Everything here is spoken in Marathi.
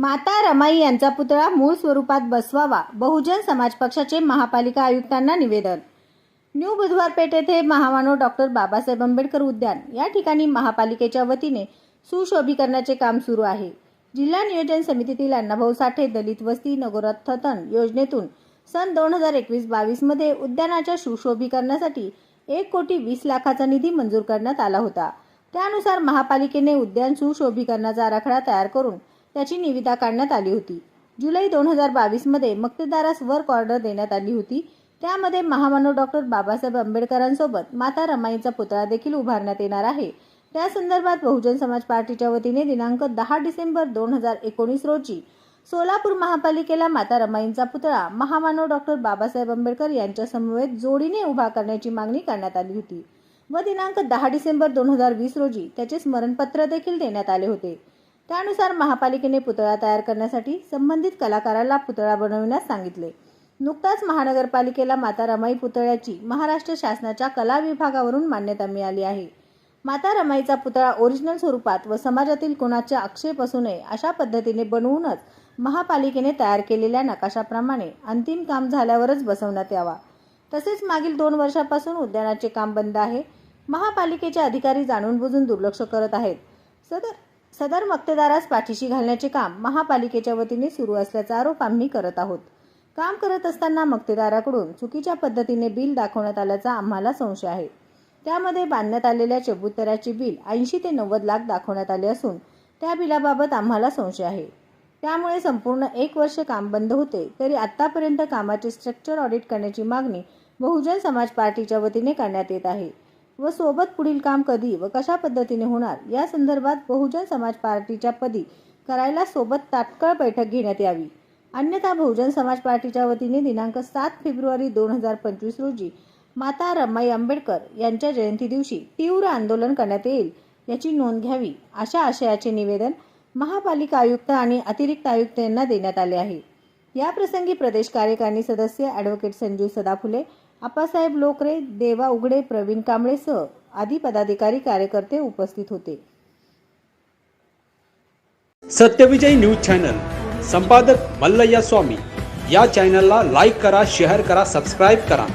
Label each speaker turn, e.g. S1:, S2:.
S1: माता रमाई यांचा पुतळा मूळ स्वरूपात बसवावा बहुजन समाज पक्षाचे महापालिका आयुक्तांना निवेदन. न्यू बुधवार पेठ येथे महामानव डॉक्टर बाबासाहेब आंबेडकर उद्यान. या ठिकाणी महापालिकेच्या वतीने सुशोभीकरणाचे काम सुरू आहे. जिल्हा नियोजन समितीतील अण्णाभाऊ साठे दलित वस्ती नगरोत्थान योजनेतून सन दोन हजार एकवीस बावीसमध्ये उद्यानाच्या सुशोभीकरणासाठी एक कोटी वीस लाखाचा निधी मंजूर करण्यात आला होता. त्यानुसार महापालिकेने उद्यान सुशोभीकरणाचा आराखडा तयार करून त्याची निविदा काढण्यात आली होती. जुलै दोन हजार बावीसमध्ये मक्तेदारास वर्क ऑर्डर देण्यात आली होती. त्यामध्ये महामानव डॉक्टर बाबासाहेब आंबेडकरांसोबत माता रमाईचा पुतळा देखील उभारण्यात येणार आहे. त्या संदर्भात बहुजन समाज पार्टीच्या वतीने दिनांक दहा डिसेंबर दोन हजार एकोणीस रोजी सोलापूर महापालिकेला माता रमाईंचा पुतळा महामानव डॉक्टर बाबासाहेब आंबेडकर यांच्या समवेत जोडीने उभा करण्याची मागणी करण्यात आली होती व दिनांक दहा डिसेंबर दोन हजार वीस रोजी त्याचे स्मरणपत्र देखील देण्यात आले होते. त्यानुसार महापालिकेने पुतळा तयार करण्यासाठी संबंधित कलाकाराला पुतळा बनविण्यास सांगितले. नुकताच महानगरपालिकेला माता रमाई पुतळ्याची महाराष्ट्र शासनाच्या कला विभागावरून मान्यता मिळाली आहे. माता रमाईचा पुतळा ओरिजिनल स्वरूपात व समाजातील कोणाचे आक्षेप असू नये अशा पद्धतीने बनवूनच महापालिकेने तयार केलेल्या नकाशाप्रमाणे अंतिम काम झाल्यावरच बसवण्यात यावा. तसेच मागील दोन वर्षापासून उद्यानाचे काम बंद आहे. महापालिकेचे अधिकारी जाणून बुजून दुर्लक्ष करत आहेत. सदर सदर मक्तेदारास पाठीशी घालण्याचे काम महापालिकेच्या वतीने सुरू असल्याचा आरोप आम्ही करत आहोत. काम करत असताना मक्तेदाराकडून चुकीच्या पद्धतीने बिल दाखवण्यात आल्याचा आम्हाला संशय आहे. त्यामध्ये बांधण्यात आलेल्या चबुतऱ्याची बिल ऐंशी ते नव्वद लाख दाखवण्यात आले असून त्या बिलाबाबत आम्हाला संशय आहे. त्यामुळे संपूर्ण एक वर्ष काम बंद होते तरी आत्तापर्यंत कामाचे स्ट्रक्चर ऑडिट करण्याची मागणी बहुजन समाज पार्टीच्या वतीने करण्यात येत आहे. व सोबत पुढील काम कधी व कशा पद्धतीने होणार या संदर्भात बहुजन समाज पार्टीच्या पदी करायला सोबत तात्काळ बैठक घेण्यात यावी. अन्यथा बहुजन समाज पार्टीच्या वतीने दिनांक सात फेब्रुवारी दोन हजार पंचवीस रोजी माता रमाई आंबेडकर यांच्या जयंती दिवशी तीव्र आंदोलन करण्यात येईल याची नोंद घ्यावी अशा आशयाचे निवेदन महापालिका आयुक्त आणि अतिरिक्त आयुक्त यांना देण्यात आले आहे. या प्रसंगी प्रदेश कार्यकारिणी सदस्य ॲडव्होकेट संजीव सदाफुले आप्पासाहेब लोकरे देवा उघडे प्रवीण कांबळेसह आदी पदाधिकारी कार्यकर्ते उपस्थित होते.
S2: सत्यविजय न्यूज चॅनल संपादक मल्लय्या स्वामी. या चॅनलला लाईक करा शेअर करा सबस्क्राईब करा.